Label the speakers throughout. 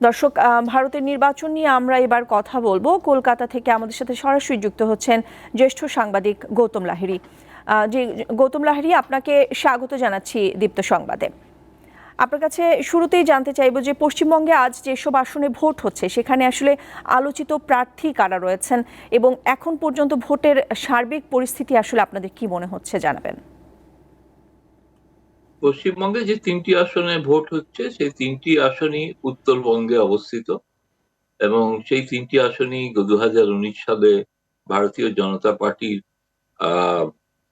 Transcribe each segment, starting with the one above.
Speaker 1: দর্শক ভারতের নির্বাচন নিয়ে আমরা এবার কথা বলব। কলকাতা থেকে আমাদের সাথে সরাসরি যুক্ত হচ্ছেন জ্যেষ্ঠ সাংবাদিক গৌতম লাহিড়ি। যে গৌতম লাহিড়ী, আপনাকে স্বাগত জানাচ্ছি দীপ্ত সংবাদে। আপনার কাছে শুরুতেই জানতে চাইব যে, পশ্চিমবঙ্গে আজ যেসব আসনে ভোট হচ্ছে, সেখানে আসলে আলোচিত প্রার্থী কারা রয়েছেন এবং এখন পর্যন্ত ভোটের সার্বিক পরিস্থিতি আসলে আপনাদের কি মনে হচ্ছে জানাবেন?
Speaker 2: পশ্চিমবঙ্গে যে তিনটি আসনে ভোট হচ্ছে, সেই তিনটি আসনই উত্তরবঙ্গে অবস্থিত এবং সেই তিনটি আসনই দু হাজার উনিশ সালে ভারতীয় জনতা পার্টির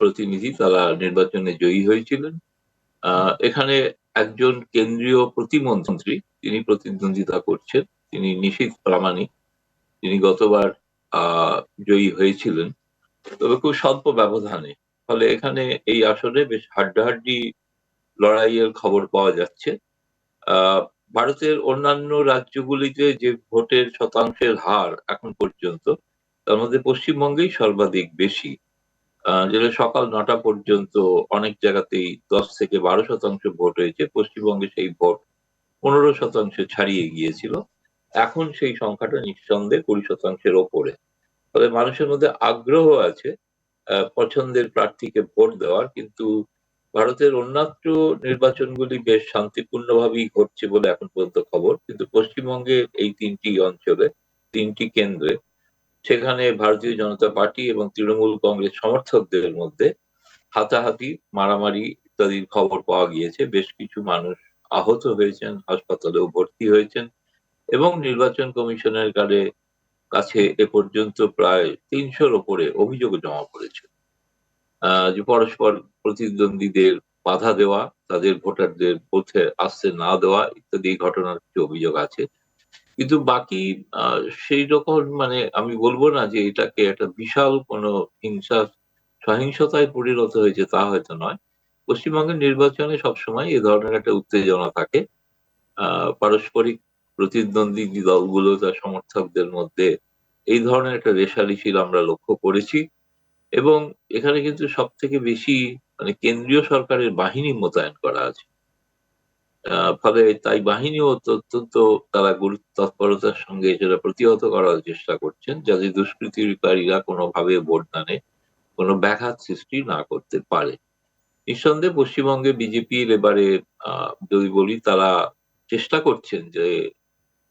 Speaker 2: প্রতিনিধি তারা নির্বাচনে জয়ী হয়েছিলেন। এখানে একজন কেন্দ্রীয় প্রতিমন্ত্রী তিনি প্রতিদ্বন্দ্বিতা করছেন, তিনি নিশীথ প্রামাণিক। তিনি গতবার জয়ী হয়েছিলেন। তবে খুব স্বল্প ব্যবধানে। ফলে এখানে এই আসনে বেশ হাড্ডাহাড্ডি লড়াইয়ের খবর পাওয়া যাচ্ছে। ভারতের অন্যান্য রাজ্যগুলিতে যে ভোটের শতাংশের হার এখন পর্যন্ত, তার মধ্যে পশ্চিমবঙ্গেই সর্বাধিক বেশি। যেটা সকাল নটা পর্যন্ত অনেক জায়গাতেই দশ থেকে বারো শতাংশ ভোট হয়েছে। পশ্চিমবঙ্গে সেই ভোট পনেরো শতাংশ ছাড়িয়ে গিয়েছিল। এখন সেই সংখ্যাটা নিঃসন্দেহে কুড়ি শতাংশের ওপরে। ফলে মানুষের মধ্যে আগ্রহ আছে পছন্দের প্রার্থীকে ভোট দেওয়ার, কিন্তু ভারতের অন্যান্য নির্বাচনগুলি বেশ শান্তিপূর্ণভাবেই ঘটছে বলে এখন পর্যন্ত খবর। কিন্তু পশ্চিমবঙ্গের এই তিনটি অঞ্চলে, তিনটি কেন্দ্রে, সেখানে ভারতীয় জনতা পার্টি এবং তৃণমূল কংগ্রেস সমর্থকদের মধ্যে হাতাহাতি, মারামারি ইত্যাদির খবর পাওয়া গিয়েছে। বেশ কিছু মানুষ আহত হয়েছেন, হাসপাতালেও ভর্তি হয়েছেন এবং নির্বাচন কমিশনের কাছে এ পর্যন্ত প্রায় তিনশোর ওপরে অভিযোগ জমা পড়েছে। যে পরস্পর প্রতিদ্বন্দ্বীদের বাধা দেওয়া, তাদের ভোটারদের পথে আসতে না দেওয়া ইত্যাদি ঘটনার কিছু অভিযোগ আছে। কিন্তু বাকি সেই রকম মানে আমি বলব না যে এটাকে একটা বিশাল কোনো হিংসা, সহিংসতায় পরিণত হয়েছে তা হয়তো নয়। পশ্চিমবঙ্গের নির্বাচনে সবসময় এ ধরনের একটা উত্তেজনা থাকে। পারস্পরিক প্রতিদ্বন্দ্বী দলগুলো, তার সমর্থকদের মধ্যে এই ধরনের একটা রেশারেশির আমরা লক্ষ্য করেছি। এবং এখানে কিন্তু সব থেকে বেশি মানে কেন্দ্রীয় সরকারের বাহিনী মোতায়েন করা আছে। ফলে তাই বাহিনীও অত- অত্যন্ত তারা গুরুত্ব, তৎপরতার সঙ্গে সেটা প্রতিহত করার চেষ্টা করছেন যাতে দুষ্কৃতিকারীরা কোনোভাবে ভোটদানে কোনো ব্যাঘাত সৃষ্টি না করতে পারে। নিঃসন্দেহে পশ্চিমবঙ্গে বিজেপির এবারে যদি বলি তারা চেষ্টা করছেন যে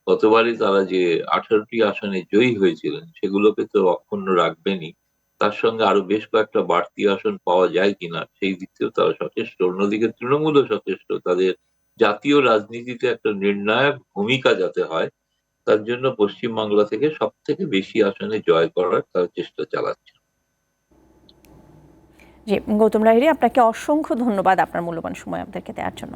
Speaker 2: গতবারই তারা যে আঠারোটি আসনে জয়ী হয়েছিলেন সেগুলোকে তো অক্ষুণ্ণ রাখবেনই। তার সঙ্গে আরও বেশ কয়েকটা বাড়তি আসন পাওয়া যায় কিনা, সেই দিক থেকেও তারা সচেষ্ট। অন্যদিকে তৃণমূলও সচেষ্ট। তাদের জাতীয় রাজনীতিতে একটা নির্ণায়ক ভূমিকা যাতে হয়, তার জন্য পশ্চিমবাংলা থেকে সব থেকে বেশি আসনে জয় করার তারা চেষ্টা চালাচ্ছে।
Speaker 1: জি, গৌতম লাহিড়ী আপনাকে অসংখ্য ধন্যবাদ আপনার মূল্যবান সময় আমাদেরকে দেওয়ার জন্য।